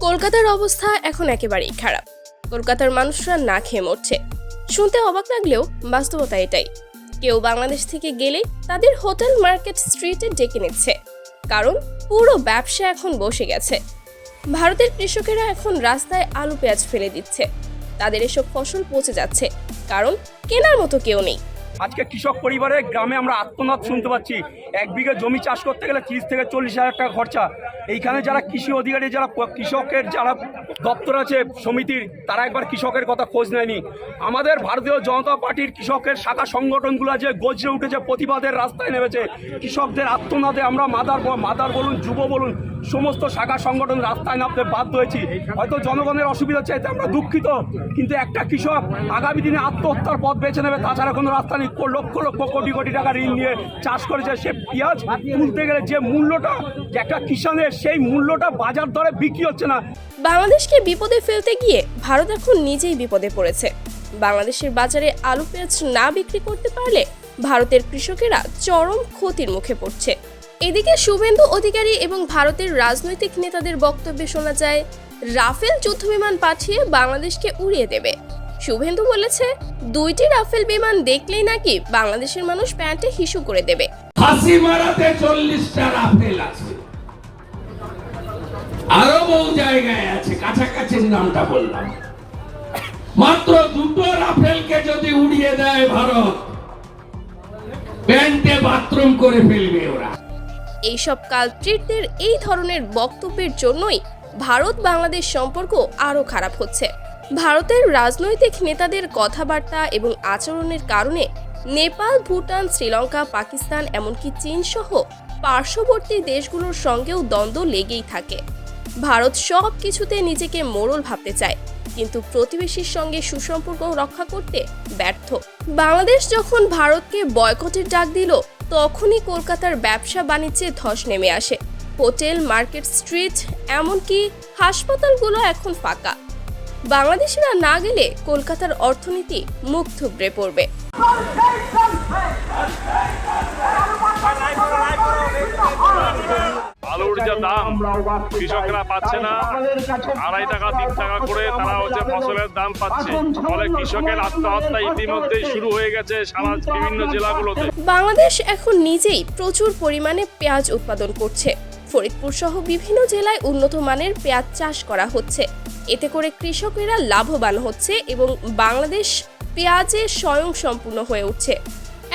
কলকাতার অবস্থা এখন একেবারেই খারাপ। কলকাতার মানুষরা না খেয়ে মরছে। শুনতে অবাক লাগলেও বাস্তবতা এটাই। কেউ বাংলাদেশ থেকে গেলে তাদের হোটেল মার্কেট স্ট্রিটে ডেকে নিচ্ছে। কারণ পুরো ব্যবসা এখন বসে গেছে। ভারতের কৃষকেরা এখন রাস্তায় আলু পেঁয়াজ ফেলে দিচ্ছে। তাদের এসব ফসল পচে যাচ্ছে। কারণ কেনার মতো কেউ নেই। আজকে কৃষক পরিবারে গ্রামে আমরা আত্মনাদ শুনতে পাচ্ছি। এক বিঘে জমি চাষ করতে গেলে তিরিশ থেকে চল্লিশ হাজার টাকা খরচা। এইখানে যারা কৃষি অধিকারী, যারা কৃষকের যারা দপ্তর আছে, সমিতির, তারা একবার কৃষকের কথা খোঁজ নেয়নি। আমাদের ভারতীয় জনতা পার্টির কৃষকের শাখা সংগঠনগুলো যে গজরে উঠেছে, প্রতিবাদের রাস্তায় নেমেছে। কৃষকদের আত্মনাদে আমরা মাদার মাদার বলুন, যুব বলুন সমস্ত শাখা সংগঠন রাস্তায় নামতে বাধ্য হয়েছি। হয়তো জনগণের অসুবিধা এতে আমরা দুঃখিত, কিন্তু একটা কৃষক আগামী দিনে আত্মহত্যার পথ বেছে নেবে, তাছাড়া কোনো রাস্তা নেই। লক্ষ লক্ষ কোটি কোটি টাকা ঋণ নিয়ে চাষ করেছে সে পেঁয়াজ। তুলতে গেলে যে মূল্যটা একটা কিষানের সেই মূল্যটা বাজার দরে বিক্রি হচ্ছে না। বাংলাদেশকে বিপদে ফেলতে গিয়ে ভারত এখন নিজেই বিপদে পড়েছে। বাংলাদেশের বাজারে আলু পেঁয়াজ না বিক্রি করতে পারলে ভারতের কৃষকেরা চরম ক্ষতির মুখে পড়ছে। এদিকে শুভেন্দু অধিকারী এবং ভারতের রাজনৈতিক নেতাদের বক্তব্যে শোনা যায়, রাফেল যুদ্ধবিমান পাঠিয়ে বাংলাদেশকে উড়িয়ে দেবে। শুভেন্দু বলেছে, দুইটি রাফেল বিমান দেখলেই নাকি বাংলাদেশের মানুষ প্যান্টে হিসু করে দেবে। মারাতে চল্লিশটা রাফেল আছে। আরও বহু জায়গায় আছে নামটা বললাম। মাত্র দুটো রাফেলকে যদি উড়িয়ে দেয় ভারত, প্যান্টে বাথরুম করে ফেলবে ওরা। এইসব কালপ্রিটদের এই ধরনের বক্তব্যের জন্যই ভারত বাংলাদেশ সম্পর্ক আরও খারাপ হচ্ছে। ভারতের রাজনৈতিক নেতাদের কথাবার্তা এবং আচরণের কারণে নেপাল, ভুটান, শ্রীলঙ্কা, পাকিস্তান এমনকি চীন সহ পার্শ্ববর্তী দেশগুলোর সঙ্গেও দ্বন্দ্ব লেগেই থাকে। ভারত সব কিছুতে নিজেকে মোড়ল ভাবতে চায়, কিন্তু প্রতিবেশীর সঙ্গে সুসম্পর্ক রক্ষা করতে ব্যর্থ। বাংলাদেশ যখন ভারতকে বয়কটের ডাক দিল তখনই কলকাতার ব্যবসা বাণিজ্যে ধস নেমে আসে। হোটেল, মার্কেট, স্ট্রিট, এমনকি হাসপাতালগুলো এখন ফাঁকা। বাংলাদেশিরা না গেলে কলকাতার অর্থনীতি মুখ থুবড়ে পড়বে। আলুর যে দাম, কৃষকরা পাচ্ছে না। আড়াই টাকা, তিন টাকা করে তারা হচ্ছে ফসলের দাম পাচ্ছে। ফলে কৃষকের আত্মহত্যা ইতিমধ্যেই শুরু হয়ে গেছে সারা বিভিন্ন জেলাগুলোতে। বাংলাদেশ এখন নিজেই প্রচুর পরিমাণে পেঁয়াজ উৎপাদন করছে। ফরিদপুর সহ বিভিন্ন জেলায় উন্নত মানের পেঁয়াজ চাষ করা হচ্ছে। এতে করে কৃষকেরা লাভবান হচ্ছে এবং বাংলাদেশ পেঁয়াজে স্বয়ং সম্পূর্ণ হয়ে উঠছে।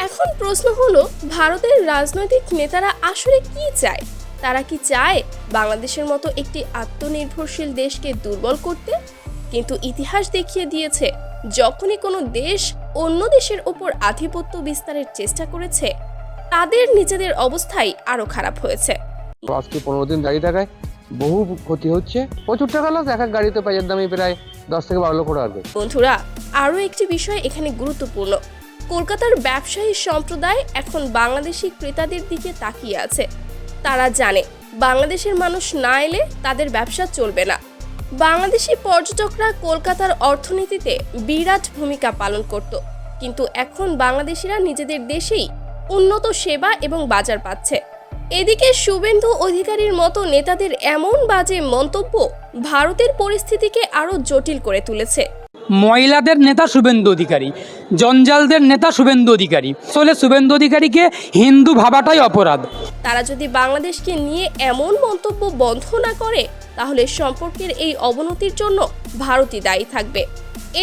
এখন প্রশ্ন হলো, ভারতের রাজনৈতিক নেতারা আসলে কি চায়? তারা কি চায় বাংলাদেশের মতো একটি আত্মনির্ভরশীল দেশকে দুর্বল করতে? কিন্তু ইতিহাস দেখিয়ে দিয়েছে যখনই কোনো দেশ অন্য দেশের ওপর আধিপত্য বিস্তারের চেষ্টা করেছে তাদের নিজেদের অবস্থাই আরও খারাপ হয়েছে। আজকে পনেরো দিন দাঁড়িয়ে থাকায় বহু ক্ষতি হচ্ছে। প্রচুর টাকা লস এক এক গাড়িতে পেঁয়াজের দামই প্রায় দশ থেকে বারো লক্ষ টাকা বন্ধুরা আরও একটি বিষয় এখানে গুরুত্বপূর্ণ। কলকাতার ব্যবসায়ী সম্প্রদায় এখন বাংলাদেশি ক্রেতাদের দিকে তাকিয়ে আছে। তারা জানে, বাংলাদেশের মানুষ না এলে তাদের ব্যবসা চলবে না। বাংলাদেশি পর্যটকরা কলকাতার অর্থনীতিতে বিরাট ভূমিকা পালন করত। কিন্তু এখন বাংলাদেশিরা নিজেদের দেশেই উন্নত সেবা এবং বাজার পাচ্ছে। এদিকে শুভেন্দু অধিকারীর মতো নেতাদের এমন বাজে মন্তব্য ভারতের পরিস্থিতিকে আরও জটিল করে তুলেছে। মহিলাদের নেতা শুভেন্দু অধিকারী, জঞ্জালদের নেতা শুভেন্দু অধিকারী। আসলে শুভেন্দু অধিকারীকে হিন্দু ভাবাটাই অপরাধ। তারা যদি বাংলাদেশকে নিয়ে এমন মন্তব্য বন্ধ না করে, তাহলে সম্পর্কের এই অবনতির জন্য ভারতই দায়ী থাকবে।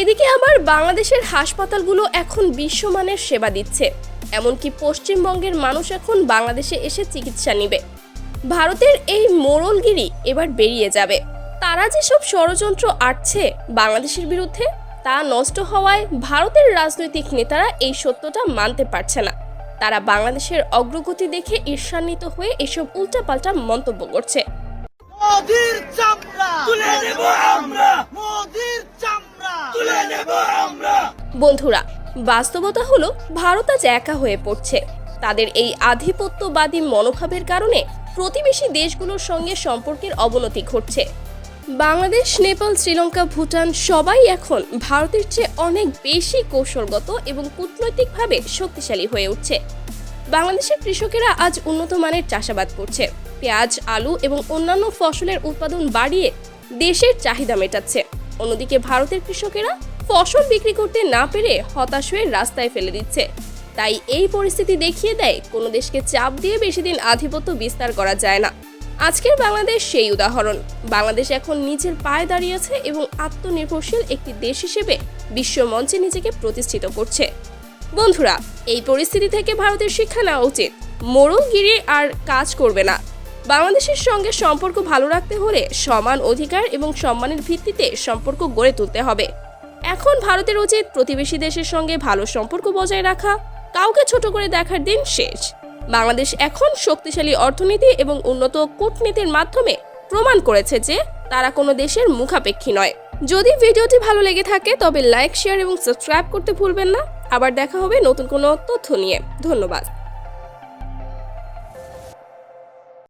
এদিকে আবার বাংলাদেশের হাসপাতালগুলো এখন বিশ্বমানের সেবা দিচ্ছে। এমনকি পশ্চিমবঙ্গের মানুষ এখন বাংলাদেশে এসে চিকিৎসা নিবে। ভারতের এই মোড়লগিরি এবার বেরিয়ে যাবে। তারা যেসব ষড়যন্ত্র আটছে বাংলাদেশের বিরুদ্ধে তা নষ্ট হওয়ায় ভারতের রাজনৈতিক নেতারা এই সত্যটা মানতে পারছে না। তারা বাংলাদেশের অগ্রগতি দেখে ঈর্ষান্বিত হয়ে এসব উল্টাপাল্টা মন্তব্য করছে। মোদির চামড়া! তুলে নেব আমরা! মোদির চামড়া! তুলে নেব আমরা! বন্ধুরা বাস্তবতা হলো ভারত আজ একা হয়ে পড়ছে। তাদের এই আধিপত্যবাদী মনোভাবের কারণে প্রতিবেশী দেশগুলোর সঙ্গে সম্পর্কের অবনতি ঘটছে। বাংলাদেশ, নেপাল, শ্রীলঙ্কা, ভুটান সবাই এখন ভারতের চেয়ে অনেক বেশি কৌশলগত এবং কূটনৈতিকভাবে শক্তিশালী হয়ে উঠছে। বাংলাদেশের কৃষকেরা আজ উন্নত মানের চাষাবাদ করছে। পেঁয়াজ, আলু এবং অন্যান্য ফসলের উৎপাদন বাড়িয়ে দেশের চাহিদা মেটাচ্ছে। অন্যদিকে ভারতের কৃষকেরা ফসল বিক্রি করতে না পেরে হতাশ হয়ে রাস্তায় ফেলে দিচ্ছে। তাই এই পরিস্থিতি দেখিয়ে দেয় কোনো দেশকে চাপ দিয়ে বেশি দিন আধিপত্য বিস্তার করা যায় না। আজকের বাংলাদেশ সেই উদাহরণ। বাংলাদেশ এখন নিজের পায়ে দাঁড়িয়েছে এবং আত্মনির্ভরশীল একটি দেশ হিসেবে বিশ্ব মঞ্চে নিজেকে প্রতিষ্ঠিত করছে। বন্ধুরা, এই পরিস্থিতি থেকে ভারতের শিক্ষা নেওয়া উচিত। মোড়লগিরি আর কাজ করবে না। বাংলাদেশের সঙ্গে সম্পর্ক ভালো রাখতে হলে সমান অধিকার এবং সম্মানের ভিত্তিতে সম্পর্ক গড়ে তুলতে হবে। এখন ভারতের উচিত প্রতিবেশী দেশের সঙ্গে ভালো সম্পর্ক বজায় রাখা, কাউকে ছোট করে দেখার দিন শেষ। বাংলাদেশ এখন শক্তিশালী অর্থনীতি এবং উন্নত কূটনীতির মাধ্যমে প্রমাণ করেছে যে তারা কোনো দেশের মুখাপেক্ষী নয়। যদি ভিডিওটি ভালো লেগে থাকে, তবে লাইক, শেয়ার এবং সাবস্ক্রাইব করতে ভুলবেন না। আবার দেখা হবে নতুন কোনো তথ্য নিয়ে। ধন্যবাদ।